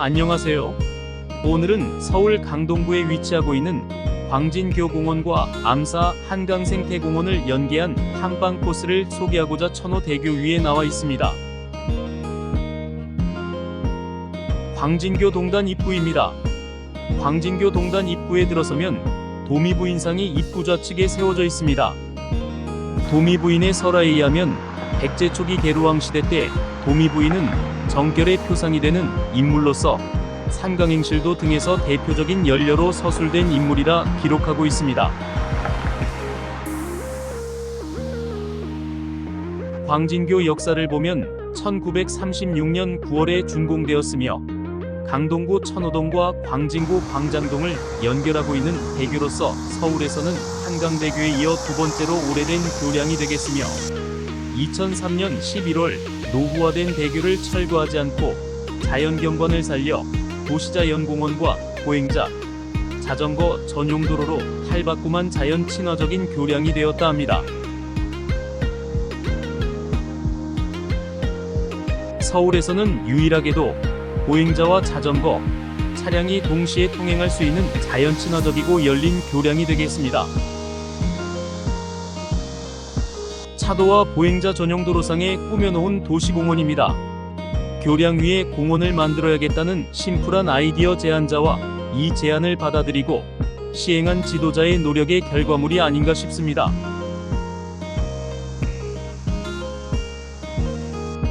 안녕하세요. 오늘은 서울 강동구에 위치하고 있는 광진교 공원과 암사 한강생태공원을 연계한 탐방 코스를 소개하고자 천호대교 위에 나와 있습니다. 광진교 동단 입구입니다. 광진교 동단 입구에 들어서면 도미부 인상이 입구 좌측에 세워져 있습니다. 도미부인의 설화에 의하면 백제 초기 계루왕 시대 때 도미부인은 정결의 표상이 되는 인물로서 산강행실도 등에서 대표적인 연료로 서술된 인물이라 기록하고 있습니다. 광진교 역사를 보면 1936년 9월에 준공되었으며 강동구 천호동과 광진구 광장동을 연결하고 있는 대교로서 서울에서는 한강대교에 이어 두 번째로 오래된 교량이 되겠으며 2003년 11월 노후화된 대교를 철거하지 않고 자연경관을 살려 도시자 연공원과 보행자, 자전거 전용 도로로 탈바꿈한 자연 친화적인 교량이 되었다 합니다. 서울에서는 유일하게도 보행자와 자전거, 차량이 동시에 통행할 수 있는 자연 친화적이고 열린 교량이 되겠습니다. 차도와 보행자 전용 도로상에 꾸며놓은 도시공원입니다. 교량 위에 공원을 만들어야겠다는 심플한 아이디어 제안자와 이 제안을 받아들이고 시행한 지도자의 노력의 결과물이 아닌가 싶습니다.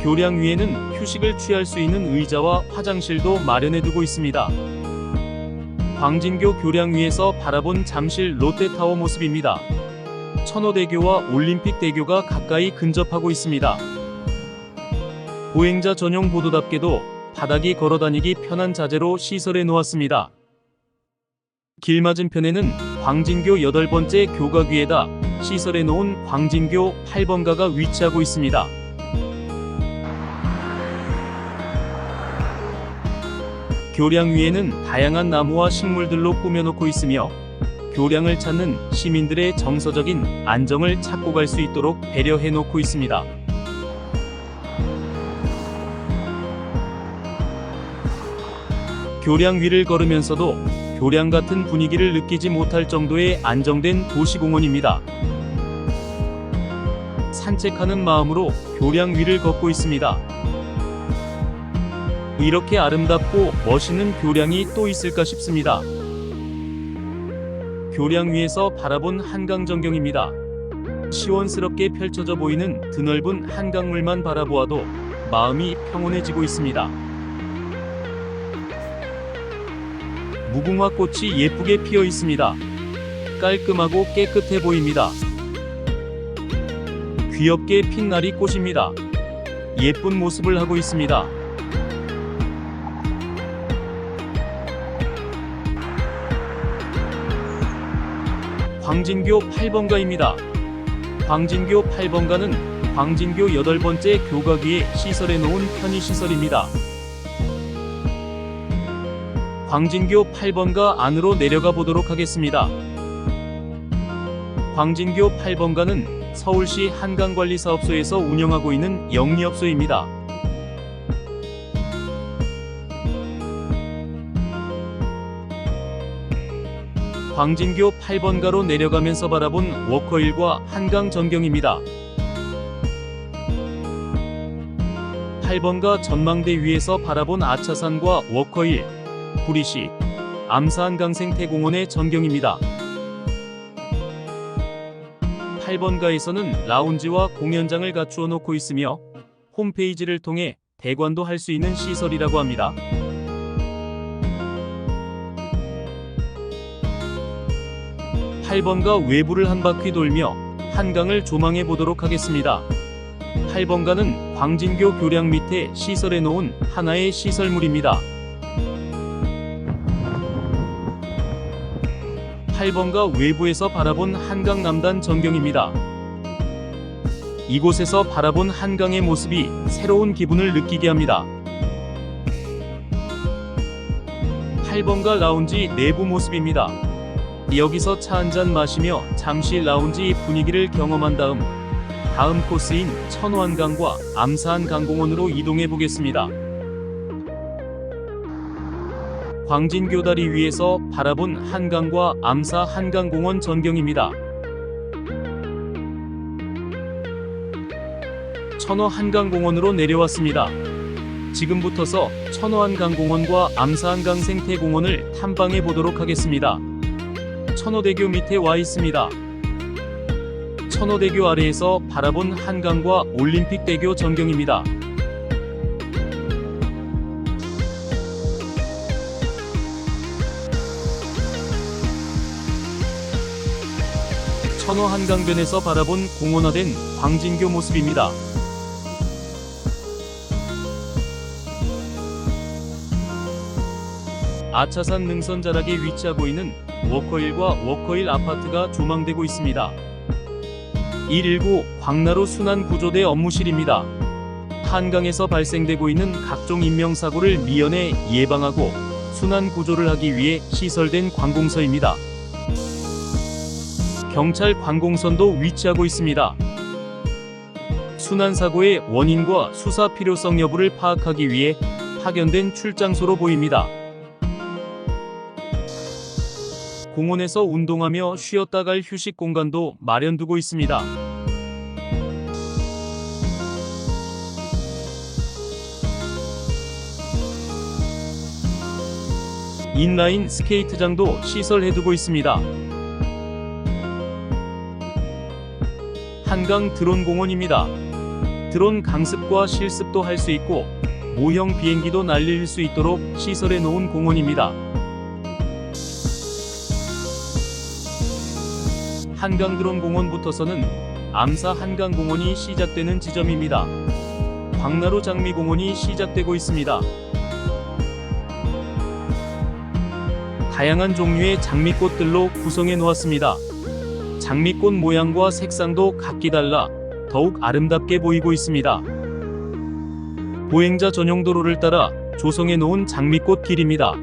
교량 위에는 휴식을 취할 수 있는 의자와 화장실도 마련해 두고 있습니다. 광진교 교량 위에서 바라본 잠실 롯데타워 모습입니다. 천호대교와 올림픽대교가 가까이 근접하고 있습니다. 보행자 전용 보도답게도 바닥이 걸어다니기 편한 자재로 시설해 놓았습니다. 길 맞은편에는 광진교 여덟 번째 교각 위에다 시설해 놓은 광진교 8번가가 위치하고 있습니다. 교량 위에는 다양한 나무와 식물들로 꾸며놓고 있으며 교량을 찾는 시민들의 정서적인 안정을 찾고 갈 수 있도록 배려해 놓고 있습니다. 교량 위를 걸으면서도 교량 같은 분위기를 느끼지 못할 정도의 안정된 도시공원입니다. 산책하는 마음으로 교량 위를 걷고 있습니다. 이렇게 아름답고 멋있는 교량이 또 있을까 싶습니다. 교량 위에서 바라본 한강 전경입니다. 시원스럽게 펼쳐져 보이는 드넓은 한강물만 바라보아도 마음이 평온해지고 있습니다. 무궁화 꽃이 예쁘게 피어 있습니다. 깔끔하고 깨끗해 보입니다. 귀엽게 핀 나리 꽃입니다. 예쁜 모습을 하고 있습니다. 광진교 8번가입니다. 광진교 8번가는 광진교 8번째 교각 위에 시설해 놓은 편의시설입니다. 광진교 8번가 안으로 내려가 보도록 하겠습니다. 광진교 8번가는 서울시 한강관리사업소에서 운영하고 있는 영리업소입니다. 광진교 8번가로 내려가면서 바라본 워커힐과 한강 전경입니다. 8번가 전망대 위에서 바라본 아차산과 워커힐, 구리시, 암사한강 생태공원의 전경입니다. 8번가에서는 라운지와 공연장을 갖추어 놓고 있으며 홈페이지를 통해 대관도 할 수 있는 시설이라고 합니다. 8번가 외부를 한 바퀴 돌며 한강을 조망해 보도록 하겠습니다. 8번가는 광진교 교량 밑에 시설해 놓은 하나의 시설물입니다. 8번가 외부에서 바라본 한강 남단 전경입니다. 이곳에서 바라본 한강의 모습이 새로운 기분을 느끼게 합니다. 8번가 라운지 내부 모습입니다. 여기서 차 한 잔 마시며 잠시 라운지 분위기를 경험한 다음 다음 코스인 천호한강과 암사한 강공원으로 이동해 보겠습니다. 광진교 다리 위에서 바라본 한강과 암사 한강공원 전경입니다. 천어 한강공원으로 내려왔습니다. 지금부터서 천어 한강공원과 암사 한강 생태공원을 탐방해 보도록 하겠습니다. 천어대교 밑에 와 있습니다. 천어대교 아래에서 바라본 한강과 올림픽대교 전경입니다. 천어 한강변에서 바라본 공원화된 광진교 모습입니다. 아차산 능선 자락에 위치하고 있는 워커힐과 워커힐 아파트가 조망되고 있습니다. 119 광나루 순환 구조대 업무실입니다. 한강에서 발생되고 있는 각종 인명사고를 미연에 예방하고 순환 구조를 하기 위해 시설된 관공서입니다. 경찰 관공선도 위치하고 있습니다. 순환사고의 원인과 수사 필요성 여부를 파악하기 위해 파견된 출장소로 보입니다. 공원에서 운동하며 쉬었다 갈 휴식 공간도 마련두고 있습니다. 인라인 스케이트장도 시설해두고 있습니다. 한강 드론 공원입니다. 드론 강습과 실습도 할 수 있고 모형 비행기도 날릴 수 있도록 시설해 놓은 공원입니다. 한강 드론 공원부터서는 암사 한강 공원이 시작되는 지점입니다. 광나루 장미 공원이 시작되고 있습니다. 다양한 종류의 장미꽃들로 구성해 놓았습니다. 장미꽃 모양과 색상도 각기 달라 더욱 아름답게 보이고 있습니다. 보행자 전용 도로를 따라 조성해 놓은 장미꽃 길입니다.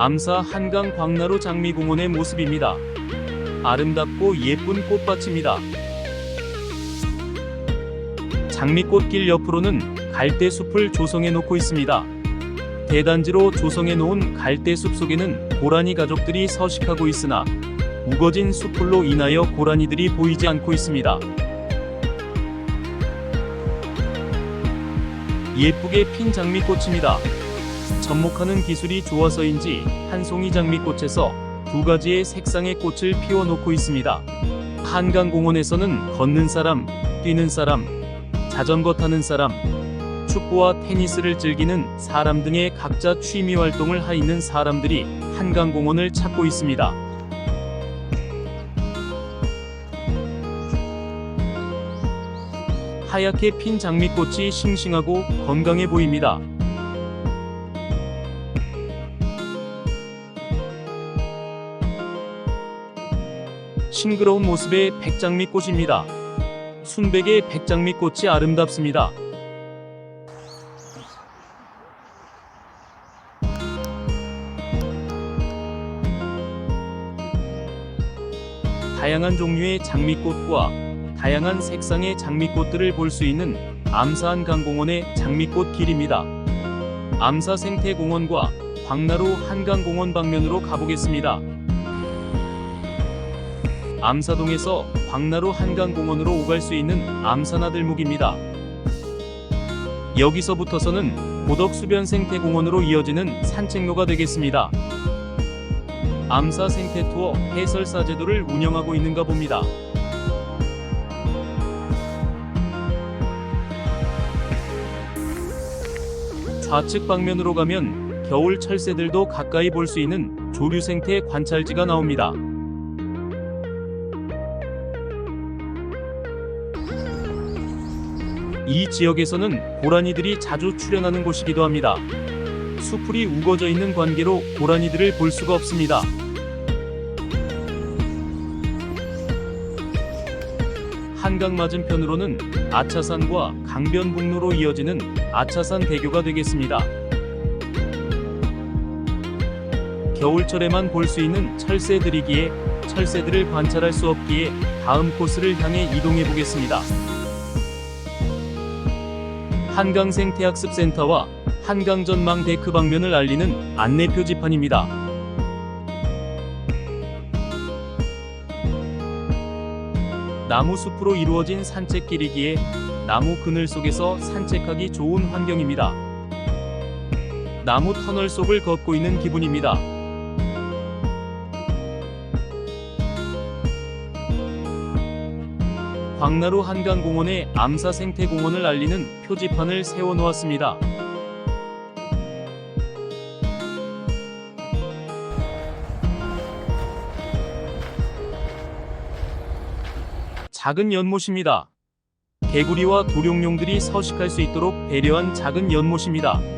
암사 한강 광나루 장미공원의 모습입니다. 아름답고 예쁜 꽃밭입니다. 장미꽃길 옆으로는 갈대숲을 조성해 놓고 있습니다. 대단지로 조성해 놓은 갈대숲 속에는 고라니 가족들이 서식하고 있으나 우거진 숲풀로 인하여 고라니들이 보이지 않고 있습니다. 예쁘게 핀 장미꽃입니다. 접목하는 기술이 좋아서인지 한 송이 장미꽃에서 두 가지의 색상의 꽃을 피워놓고 있습니다. 한강공원에서는 걷는 사람, 뛰는 사람, 자전거 타는 사람, 축구와 테니스를 즐기는 사람 등의 각자 취미 활동을 하 있는 사람들이 한강공원을 찾고 있습니다. 하얗게 핀 장미꽃이 싱싱하고 건강해 보입니다. 싱그러운 모습의 백장미꽃입니다. 순백의 백장미꽃이 아름답습니다. 다양한 종류의 장미꽃과 다양한 색상의 장미꽃들을 볼 수 있는 암사한 강공원의 장미꽃 길입니다. 암사 생태공원과 광나루 한강공원 방면으로 가보겠습니다. 암사동에서 광나루 한강공원으로 오갈 수 있는 암사나들목입니다. 여기서부터서는 고덕수변 생태공원으로 이어지는 산책로가 되겠습니다. 암사 생태투어 해설사 제도를 운영하고 있는가 봅니다. 좌측 방면으로 가면 겨울 철새들도 가까이 볼 수 있는 조류 생태 관찰지가 나옵니다. 이 지역에서는 고라니들이 자주 출현하는 곳이기도 합니다. 수풀이 우거져 있는 관계로 고라니들을 볼 수가 없습니다. 한강 맞은편으로는 아차산과 강변북로로 이어지는 아차산 대교가 되겠습니다. 겨울철에만 볼 수 있는 철새들이기에 철새들을 관찰할 수 없기에 다음 코스를 향해 이동해 보겠습니다. 한강생태학습센터와 한강 전망 데크 방면을 알리는 안내 표지판입니다. 나무 숲으로 이루어진 산책길이기에 나무 그늘 속에서 산책하기 좋은 환경입니다. 나무 터널 속을 걷고 있는 기분입니다. 광나루 한강공원의 암사 생태공원을 알리는 표지판을 세워 놓았습니다. 작은 연못입니다. 개구리와 도룡뇽들이 서식할 수 있도록 배려한 작은 연못입니다.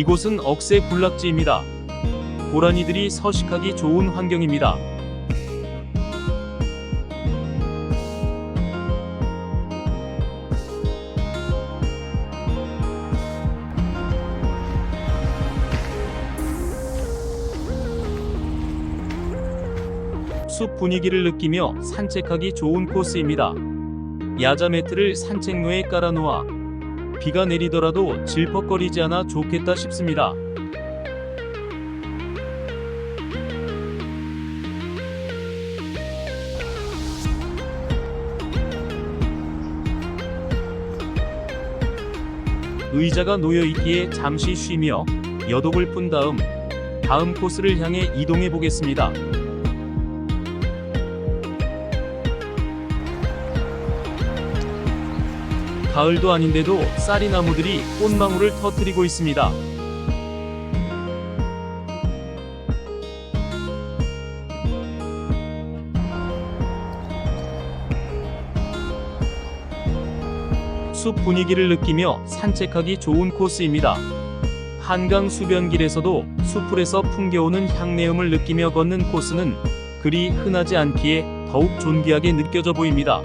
이곳은 억새 군락지입니다. 고라니들이 서식하기 좋은 환경입니다. 숲 분위기를 느끼며 산책하기 좋은 코스입니다. 야자 매트를 산책로에 깔아놓아 비가 내리더라도 질퍽거리지 않아 좋겠다 싶습니다. 의자가 놓여 있기에 잠시 쉬며 여독을 푼 다음 다음 코스를 향해 이동해 보겠습니다. 가을도 아닌데도 쌀이 나무들이 꽃망울을 터뜨리고 있습니다. 숲 분위기를 느끼며 산책하기 좋은 코스입니다. 한강 수변길에서도 숲풀에서 풍겨오는 향내음을 느끼며 걷는 코스는 그리 흔하지 않기에 더욱 존귀하게 느껴져 보입니다.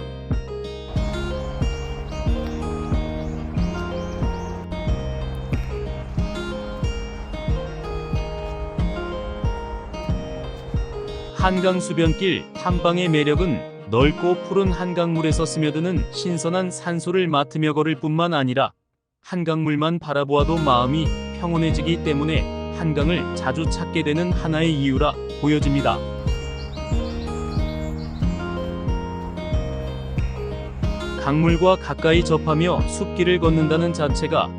한강 수변길 탐방의 매력은 넓고 푸른 한강물에서 스며드는 신선한 산소를 맡으며 걸을 뿐만 아니라 한강물만 바라보아도 마음이 평온해지기 때문에 한강을 자주 찾게 되는 하나의 이유라 보여집니다. 강물과 가까이 접하며 숲길을 걷는다는 자체가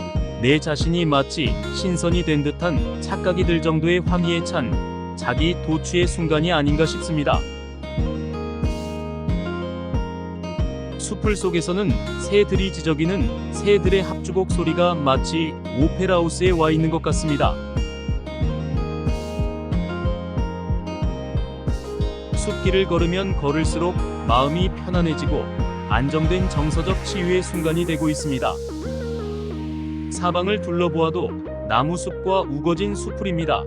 내 자신이 마치 신선이 된 듯한 착각이 들 정도의 환희에 찬 자기 도취의 순간이 아닌가 싶습니다. 숲을 속에서는 새들이 지저귀는 새들의 합주곡 소리가 마치 오페라하우스에 와 있는 것 같습니다. 숲길을 걸으면 걸을수록 마음이 편안해지고 안정된 정서적 치유의 순간이 되고 있습니다. 사방을 둘러보아도 나무 숲과 우거진 수풀입니다.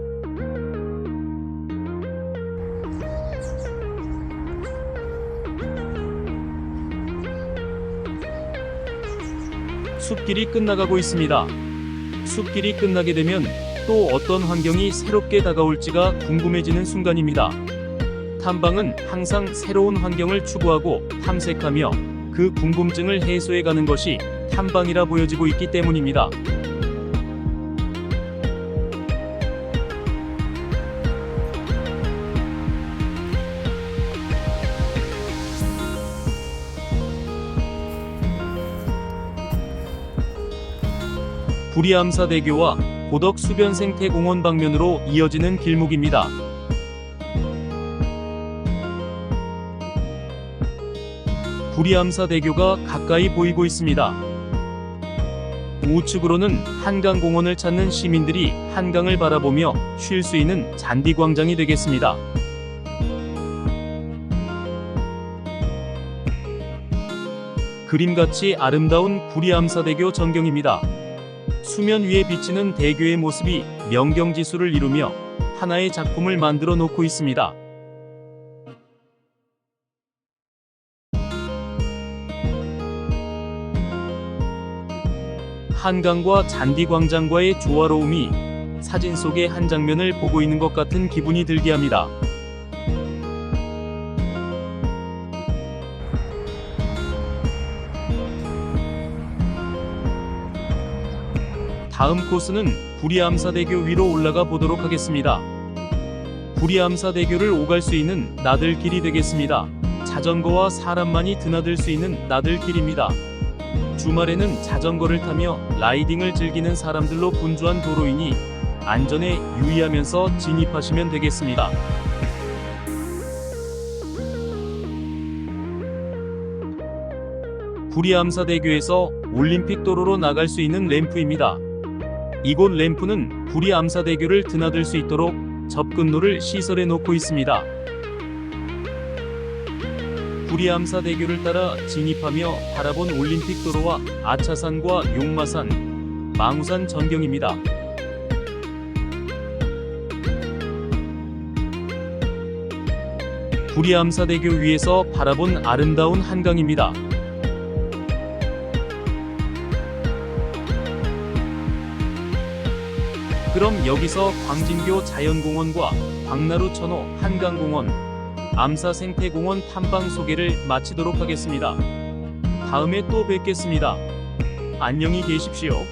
숲길이 끝나가고 있습니다. 숲길이 끝나게 되면 또 어떤 환경이 새롭게 다가올지가 궁금해지는 순간입니다. 탐방은 항상 새로운 환경을 추구하고 탐색하며 그 궁금증을 해소해가는 것이 탐방이라 보여지고 있기 때문입니다. 구리암사대교와 고덕 수변생태공원 방면으로 이어지는 길목입니다. 구리암사대교가 가까이 보이고 있습니다. 우측으로는 한강공원을 찾는 시민들이 한강을 바라보며 쉴 수 있는 잔디광장이 되겠습니다. 그림같이 아름다운 구리암사대교 전경입니다. 수면 위에 비치는 대교의 모습이 명경지수를 이루며 하나의 작품을 만들어 놓고 있습니다. 한강과 잔디광장과의 조화로움이 사진 속의 한 장면을 보고 있는 것 같은 기분이 들게 합니다. 다음 코스는 구리암사대교 위로 올라가 보도록 하겠습니다. 구리암사대교를 오갈 수 있는 나들길이 되겠습니다. 자전거와 사람만이 드나들 수 있는 나들길입니다. 주말에는 자전거를 타며 라이딩을 즐기는 사람들로 분주한 도로이니 안전에 유의하면서 진입하시면 되겠습니다. 구리암사대교에서 올림픽 도로로 나갈 수 있는 램프입니다. 이곳 램프는 구리 암사대교를 드나들 수 있도록 접근로를 시설해 놓고 있습니다. 구리 암사대교를 따라 진입하며 바라본 올림픽 도로와 아차산과 용마산, 망우산 전경입니다. 구리 암사대교 위에서 바라본 아름다운 한강입니다. 그럼 여기서 광진교 자연공원과 광나루 천호 한강공원, 암사 생태공원 탐방 소개를 마치도록 하겠습니다. 다음에 또 뵙겠습니다. 안녕히 계십시오.